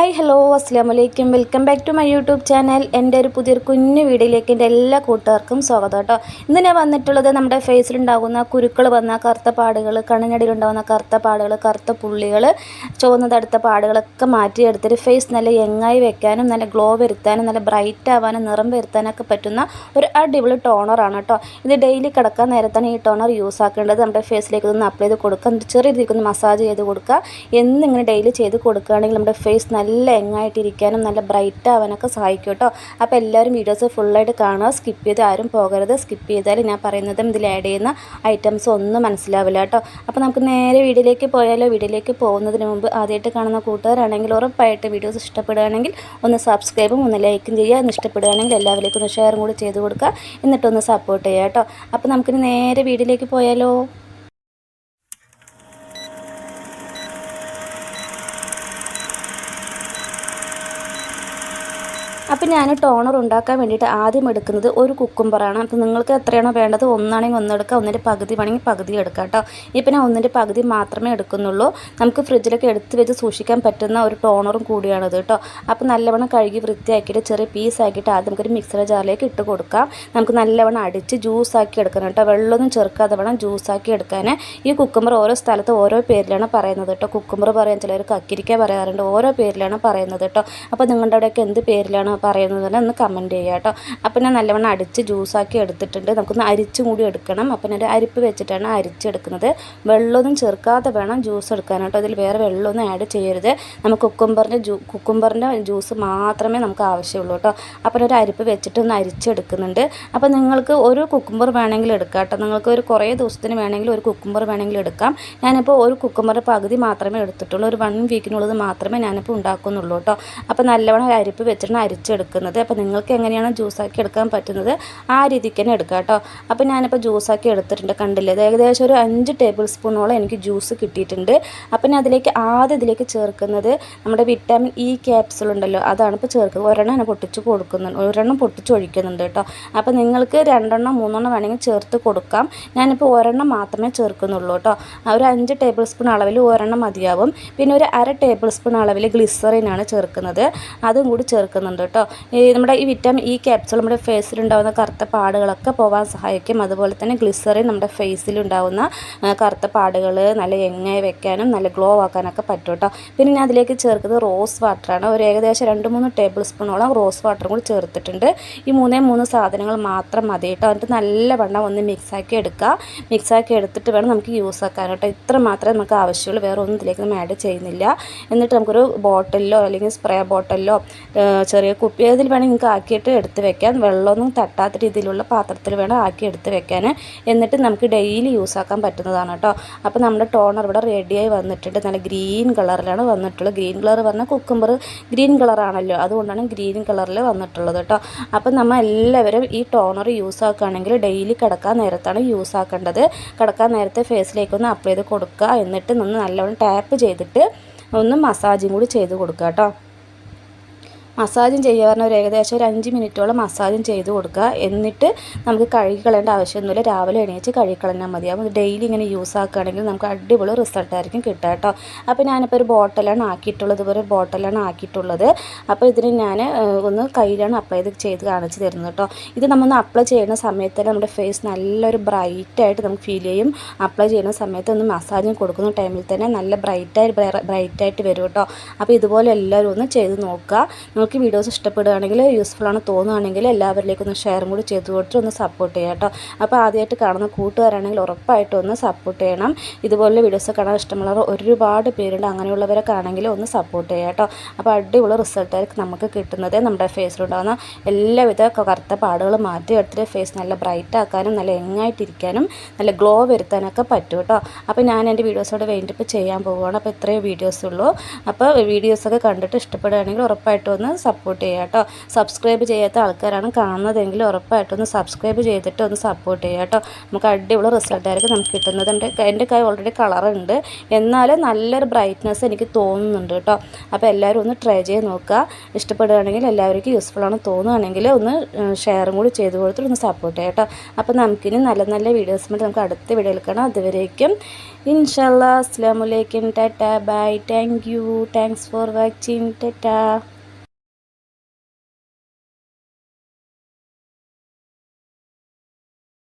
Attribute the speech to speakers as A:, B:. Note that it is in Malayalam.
A: ഹായ് ഹലോ അസ്സാം വലൈക്കും welcome back to my YouTube channel എന്റെ ഒരു പുതിയൊരു കുഞ്ഞു വീഡിയോയിലേക്ക് എന്റെ എല്ലാ കൂട്ടുകാർക്കും സ്വാഗതം കേട്ടോ. ഇന്ന് ഞാൻ വന്നിട്ടുള്ളത് നമ്മുടെ ഫേസിലുണ്ടാകുന്ന കുരുക്കൾ വന്ന കറുത്ത പാടുകൾ കണ്ണിനടിയിലുണ്ടാകുന്ന കറുത്ത പാടുകൾ കറുത്ത പുള്ളികൾ ചുവന്ന തടുത്ത പാടുകളൊക്കെ മാറ്റിയെടുത്തിട്ട് ഫേസ് നല്ല യങ്ങായി വെക്കാനും നല്ല ഗ്ലോ വരുത്താനും നല്ല ബ്രൈറ്റ് ആവാനും നിറം വരുത്താനൊക്കെ പറ്റുന്ന ഒരു അടിപൊളി ടോണറാണ് കേട്ടോ. ഇത് ഡെയിലി കിടക്കാൻ നേരത്താണ് ഈ ടോണർ യൂസ് ആക്കേണ്ടത്. നമ്മുടെ ഫേസിലേക്ക് ഒന്ന് അപ്ലൈ ചെയ്ത് കൊടുക്കുക. ചെറിയ രീതിക്ക് ഒന്ന് മസാജ് ചെയ്ത് കൊടുക്കുക. എന്നിങ്ങനെ ഡെയിലി ചെയ്ത് കൊടുക്കുകയാണെങ്കിൽ നമ്മുടെ ഫേസ് നല്ല യങ്ങായിട്ടിരിക്കാനും നല്ല ബ്രൈറ്റ് ആവാനൊക്കെ സഹായിക്കും കേട്ടോ അപ്പോൾ എല്ലാവരും വീഡിയോസ് ഫുള്ളായിട്ട് കാണുക. സ്കിപ്പ് ചെയ്ത് ആരും പോകരുത്. സ്കിപ്പ് ചെയ്താൽ ഞാൻ പറയുന്നതും ഇതിൽ ആഡ് ചെയ്യുന്ന ഐറ്റംസ് ഒന്നും മനസ്സിലാവില്ല കേട്ടോ അപ്പോൾ നമുക്ക് നേരെ വീഡിയോയിലേക്ക് പോയാലോ? വീഡിയോയിലേക്ക് പോകുന്നതിന് മുമ്പ് ആദ്യമായിട്ട് കാണുന്ന കൂട്ടുകാരാണെങ്കിൽ ഉറപ്പായിട്ട് വീഡിയോസ് ഇഷ്ടപ്പെടുകയാണെങ്കിൽ ഒന്ന് സബ്സ്ക്രൈബും ഒന്ന് ലൈക്കും ചെയ്യുക. ഒന്ന് ഇഷ്ടപ്പെടുകയാണെങ്കിൽ എല്ലാവരിലേക്കും ഒന്ന് ഷെയറും കൂടി ചെയ്ത് കൊടുക്കുക. എന്നിട്ടൊന്ന് സപ്പോർട്ട് ചെയ്യുക കേട്ടോ അപ്പോൾ നമുക്കിനി നേരെ വീഡിയോയിലേക്ക് പോയാലോ? അപ്പോൾ ഞാൻ ടോണർ ഉണ്ടാക്കാൻ വേണ്ടിയിട്ട് ആദ്യം എടുക്കുന്നത് ഒരു കുക്കുംബറാണ്. അപ്പോൾ നിങ്ങൾക്ക് എത്രയാണോ വേണ്ടത് ഒന്നാണെങ്കിൽ ഒന്നെടുക്കുക ഒന്നിന്റെ പകുതി വേണമെങ്കിൽ പകുതി എടുക്കാം കേട്ടോ. ഇപ്പം ഞാൻ ഒന്നിന്റെ പകുതി മാത്രമേ എടുക്കുന്നുള്ളൂ. നമുക്ക് ഫ്രിഡ്ജിലൊക്കെ എടുത്ത് വെച്ച് സൂക്ഷിക്കാൻ പറ്റുന്ന ഒരു ടോണറും കൂടിയാണിത് കേട്ടോ. അപ്പോൾ നല്ലവണ്ണം കഴുകി വൃത്തിയാക്കിയിട്ട് ചെറിയ പീസാക്കിയിട്ട് ആദ്യം നമുക്കൊരു മിക്സർ ജാറിലേക്ക് ഇട്ട് കൊടുക്കാം. നമുക്ക് നല്ലവണ്ണം അടിച്ച് ജ്യൂസാക്കി എടുക്കണം കേട്ടോ. വെള്ളമൊന്നും ചെറുക്കാതെ വേണം ജ്യൂസാക്കി എടുക്കാൻ ഈ കുക്കുംബർ ഓരോ സ്ഥലത്ത് ഓരോ പേരിലാണ് പറയുന്നത് കേട്ടോ. കുക്കുംബർ പറയാൻ ചിലർ കക്കിരിക്ക പറയാറുണ്ട്. ഓരോ പേരിലാണ് പറയുന്നത് കേട്ടോ. അപ്പോൾ നിങ്ങളുടെ അവിടെയൊക്കെ എന്ത് പേരിലാണ്? പറയുന്നത് തന്നെ ഒന്ന് കമന്റ് ചെയ്യുക കേട്ടോ. അപ്പം ഞാൻ നല്ലവണ്ണം അടിച്ച് ജ്യൂസാക്കി എടുത്തിട്ടുണ്ട്. നമുക്കൊന്ന് അരിച്ചും കൂടി എടുക്കണം. അപ്പം ഞാൻ അരിപ്പ് വെച്ചിട്ടാണ് അരിച്ചെടുക്കുന്നത്. വെള്ളമൊന്നും ചേർക്കാതെ വേണം ജ്യൂസ് എടുക്കാൻ കേട്ടോ. അതിൽ വേറെ വെള്ളമൊന്നും ആഡ് ചെയ്യരുത്. നമുക്ക് കുക്കുംബറിന്റെ ജ്യൂ കുക്കുംബറിന്റെ ജ്യൂസ് മാത്രമേ നമുക്ക് ആവശ്യമുള്ളൂ കേട്ടോ. അപ്പം ഒരു അരിപ്പ് വെച്ചിട്ട് ഒന്ന് അരിച്ചെടുക്കുന്നുണ്ട്. അപ്പം നിങ്ങൾക്ക് ഒരു കുക്കുംബർ വേണമെങ്കിൽ എടുക്കാം കേട്ടോ. നിങ്ങൾക്ക് ഒരു കുറേ ദിവസത്തിന് വേണമെങ്കിൽ ഒരു കുക്കുംബർ വേണമെങ്കിൽ എടുക്കാം. ഞാനിപ്പോൾ ഒരു കുക്കുംബറിന്റെ പകുതി മാത്രമേ എടുത്തിട്ടുള്ളൂ. ഒരു വൺ വീക്കിനുള്ളത് മാത്രമേ ഞാനിപ്പോൾ ഉണ്ടാക്കുന്നുള്ളൂ കേട്ടോ. അപ്പോൾ നല്ലവണ്ണം അരിപ്പ് വെച്ചിട്ട് അരിച്ചെടുക്കുന്നത് അപ്പോൾ നിങ്ങൾക്ക് എങ്ങനെയാണ് ജ്യൂസാക്കി എടുക്കാൻ പറ്റുന്നത്? ആ രീതിക്ക് തന്നെ എടുക്കാം കേട്ടോ. അപ്പോൾ ഞാനിപ്പോൾ ജ്യൂസാക്കി എടുത്തിട്ടുണ്ട് കണ്ടില്ലേ? ഏകദേശം ഒരു അഞ്ച് ടേബിൾ സ്പൂണോളം എനിക്ക് ജ്യൂസ് കിട്ടിയിട്ടുണ്ട്. അപ്പോൾ ഞാൻ അതിലേക്ക് ആദ്യം ഇതിലേക്ക് ചേർക്കുന്നത് നമ്മുടെ വിറ്റാമിൻ ഇ ക്യാപ്സുൾ ഉണ്ടല്ലോ അതാണ് ഇപ്പോൾ ചേർക്കുന്നത്. ഒരെണ്ണം ഞാൻ പൊട്ടിച്ച് കൊടുക്കുന്നുണ്ട് ഒരെണ്ണം പൊട്ടിച്ച് ഒഴിക്കുന്നുണ്ട് കേട്ടോ. അപ്പോൾ നിങ്ങൾക്ക് രണ്ടെണ്ണം മൂന്നെണ്ണം വേണമെങ്കിൽ ചേർത്ത് കൊടുക്കാം. ഞാനിപ്പോൾ ഒരെണ്ണം മാത്രമേ ചേർക്കുന്നുള്ളൂ കേട്ടോ. ഒരു അഞ്ച് ടേബിൾ സ്പൂൺ അളവിൽ ഒരെണ്ണം മതിയാവും. പിന്നെ ഒരു അര ടേബിൾ സ്പൂൺ അളവിൽ ഗ്ലിസറിനാണ് ചേർക്കുന്നത്. അതും കൂടി ചേർക്കുന്നുണ്ട് കേട്ടോ. ഈ നമ്മുടെ ഈ വിറ്റാമിൻ ഇ ക്യാപ്സൂൾ നമ്മുടെ ഫേസിലുണ്ടാകുന്ന കറുത്ത പാടുകളൊക്കെ പോകാൻ സഹായിക്കും. അതുപോലെ തന്നെ ഗ്ലിസറിൻ നമ്മുടെ ഫേസിലുണ്ടാകുന്ന കറുത്ത പാടുകൾ നല്ല എങ്ങായി വെക്കാനും നല്ല ഗ്ലോ ആക്കാനൊക്കെ പറ്റും കേട്ടോ. പിന്നെ ഞാൻ അതിലേക്ക് ചേർക്കുന്നത് റോസ് വാട്ടറാണ് ഒരു ഏകദേശം രണ്ട് മൂന്ന് ടേബിൾ സ്പൂണോളം റോസ് വാട്ടറും കൂടി ചേർത്തിട്ടുണ്ട്. ഈ മൂന്നേ മൂന്ന് സാധനങ്ങൾ മാത്രം മതി കേട്ടോ. എന്നിട്ട് നല്ലവണ്ണം ഒന്ന് മിക്സാക്കി എടുക്കുക. മിക്സാക്കി എടുത്തിട്ട് വേണം നമുക്ക് യൂസ് ആക്കാൻ കേട്ടോ. ഇത്ര മാത്രമേ നമുക്ക് ആവശ്യമുള്ളൂ. വേറെ ഒന്നും ഇതിലേക്ക് നമ്മൾ ആഡ് ചെയ്യുന്നില്ല. എന്നിട്ട് നമുക്കൊരു ബോട്ടിലോ അല്ലെങ്കിൽ സ്പ്രേ ബോട്ടിലോ ചെറിയ കുപ്പി ഏതിൽ വേണം നിങ്ങൾക്ക് ആക്കിയിട്ട് എടുത്ത് വെക്കാം വെള്ളമൊന്നും തട്ടാത്ത രീതിയിലുള്ള പാത്രത്തിൽ വേണം ആക്കി എടുത്ത് വെക്കാൻ. എന്നിട്ട് നമുക്ക് ഡെയിലി യൂസ് ആക്കാൻ പറ്റുന്നതാണ് കേട്ടോ അപ്പോൾ നമ്മുടെ ടോണർ ഇവിടെ റെഡിയായി വന്നിട്ടുണ്ട്. നല്ല ഗ്രീൻ കളറിലാണ് വന്നിട്ടുള്ളത്. ഗ്രീൻ കളർ പറഞ്ഞാൽ കുക്കുംബർ ഗ്രീൻ കളറാണല്ലോ അതുകൊണ്ടാണ് ഗ്രീൻ കളറിൽ വന്നിട്ടുള്ളത് കേട്ടോ അപ്പോൾ നമ്മൾ എല്ലാവരും ഈ ടോണർ യൂസ് ആക്കുകയാണെങ്കിൽ ഡെയിലി കിടക്കാൻ നേരത്താണ് യൂസ് ആക്കേണ്ടത്. കിടക്കാൻ നേരത്തെ ഫേസിലേക്കൊന്ന് അപ്ലൈ ചെയ്ത് കൊടുക്കുക. എന്നിട്ട് ഒന്ന് നല്ലവണ്ണം ടാപ്പ് ചെയ്തിട്ട് ഒന്ന് മസാജും കൂടി ചെയ്ത് കൊടുക്കുക കേട്ടോ മസാജും ചെയ്യുക പറഞ്ഞാൽ ഒരു ഏകദേശം ഒരു അഞ്ച് മിനിറ്റോളം മസാജും ചെയ്ത് കൊടുക്കുക. എന്നിട്ട് നമുക്ക് കഴുകി കളയേണ്ട ആവശ്യമൊന്നുമില്ല. രാവിലെ എണീച്ച് കഴുകി കളഞ്ഞാൽ അപ്പോൾ ഡെയിലി ഇങ്ങനെ യൂസ് ആക്കുകയാണെങ്കിൽ നമുക്ക് അടിപൊളി റിസൾട്ടായിരിക്കും കിട്ടുക കേട്ടോ. അപ്പോൾ ഞാനിപ്പോൾ ഒരു ബോട്ടലാണ് ആക്കിയിട്ടുള്ളത്. ഇതുപോലെ ബോട്ടിലാണ് ആക്കിയിട്ടുള്ളത്. അപ്പോൾ ഇതിന് ഞാൻ ഒന്ന് കയ്യിലാണ് അപ്ലൈ ചെയ്ത് ചെയ്ത് കാണിച്ച് തരുന്നത് കേട്ടോ. ഇത് നമ്മളൊന്ന് അപ്ലൈ ചെയ്യുന്ന സമയത്ത് നമ്മുടെ ഫേസ് നല്ലൊരു ബ്രൈറ്റായിട്ട് നമുക്ക് ഫീൽ ചെയ്യും. അപ്ലൈ ചെയ്യുന്ന സമയത്ത് ഒന്ന് മസാജും കൊടുക്കുന്ന ടൈമിൽ തന്നെ നല്ല ബ്രൈറ്റായി ബ്രൈറ്റായിട്ട് വരും കേട്ടോ. അപ്പോൾ ഇതുപോലെ എല്ലാവരും ഒന്ന് ചെയ്ത് നോക്കുക. നിങ്ങൾക്ക് വീഡിയോസ് ഇഷ്ടപ്പെടുകയാണെങ്കിൽ യൂസ്ഫുൾ ആണ് തോന്നുകയാണെങ്കിൽ എല്ലാവരിലേക്കും ഒന്ന് ഷെയറും കൂടി ചെയ്ത് കൊടുത്ത് ഒന്ന് സപ്പോർട്ട് ചെയ്യാം കേട്ടോ. അപ്പോൾ ആദ്യമായിട്ട് കാണുന്ന കൂട്ടുകാരാണെങ്കിൽ ഉറപ്പായിട്ടും ഒന്ന് സപ്പോർട്ട് ചെയ്യണം. ഇതുപോലെ വീഡിയോസ് കാണാൻ ഇഷ്ടമുള്ളവർ ഒരുപാട് പേരുണ്ട്. അങ്ങനെയുള്ളവരൊക്കെ ആണെങ്കിൽ ഒന്ന് സപ്പോർട്ട് ചെയ്യാം കേട്ടോ. അപ്പോൾ അടിപൊളി റിസൾട്ടായിരിക്കും നമുക്ക് കിട്ടുന്നത്. നമ്മുടെ ഫേസിലുണ്ടാകുന്ന എല്ലാവിധ കറുത്ത പാടുകൾ മാറ്റി എടുത്തിട്ട് ഫേസ് നല്ല ബ്രൈറ്റ് ആക്കാനും നല്ല യങ്ങായിട്ടിരിക്കാനും നല്ല ഗ്ലോ വരുത്താനൊക്കെ പറ്റും കേട്ടോ. അപ്പോൾ ഞാൻ എന്റെ വീഡിയോസോട് വേണ്ടിയിട്ട് ചെയ്യാൻ പോവുകയാണ്. അപ്പോൾ ഇത്രയും വീഡിയോസ് ഉള്ളൂ. അപ്പോൾ വീഡിയോസൊക്കെ കണ്ടിട്ട് ഇഷ്ടപ്പെടുകയാണെങ്കിൽ ഉറപ്പായിട്ടും ഒന്ന് സപ്പോർട്ട് ചെയ്യുക കേട്ടോ. സബ്സ്ക്രൈബ് ചെയ്യാത്ത ആൾക്കാരാണ് കാണുന്നതെങ്കിൽ ഉറപ്പായിട്ടും ഒന്ന് സബ്സ്ക്രൈബ് ചെയ്തിട്ട് ഒന്ന് സപ്പോർട്ട് ചെയ്യുക കേട്ടോ. നമുക്ക് അടിപൊളി റിസൾട്ടായിരിക്കും നമുക്ക് കിട്ടുന്നത്. എന്റെ എന്റെ കൈ ഓൾറെഡി കളറുണ്ട് എന്നാലും നല്ലൊരു ബ്രൈറ്റ്നസ് എനിക്ക് തോന്നുന്നുണ്ട് കേട്ടോ. അപ്പോൾ എല്ലാവരും ഒന്ന് ട്രൈ ചെയ്ത് നോക്കുക. ഇഷ്ടപ്പെടുകയാണെങ്കിൽ എല്ലാവർക്കും യൂസ്ഫുൾ ആണ് തോന്നുകയാണെങ്കിൽ ഒന്ന് ഷെയറും കൂടി ചെയ്ത് കൊടുത്തിട്ട് ഒന്ന് സപ്പോർട്ട് ചെയ്യാം കേട്ടോ. അപ്പോൾ നമുക്കിനി നല്ല നല്ല വീഡിയോസ് വേണ്ടി നമുക്ക് അടുത്ത വീഡിയോയിൽ കാണാം. അതുവരേക്കും ഇൻഷാല്ലാ അസ്ലാമലൈക്കും Tata. Bye. Thank you. Thanks for watching. Tata.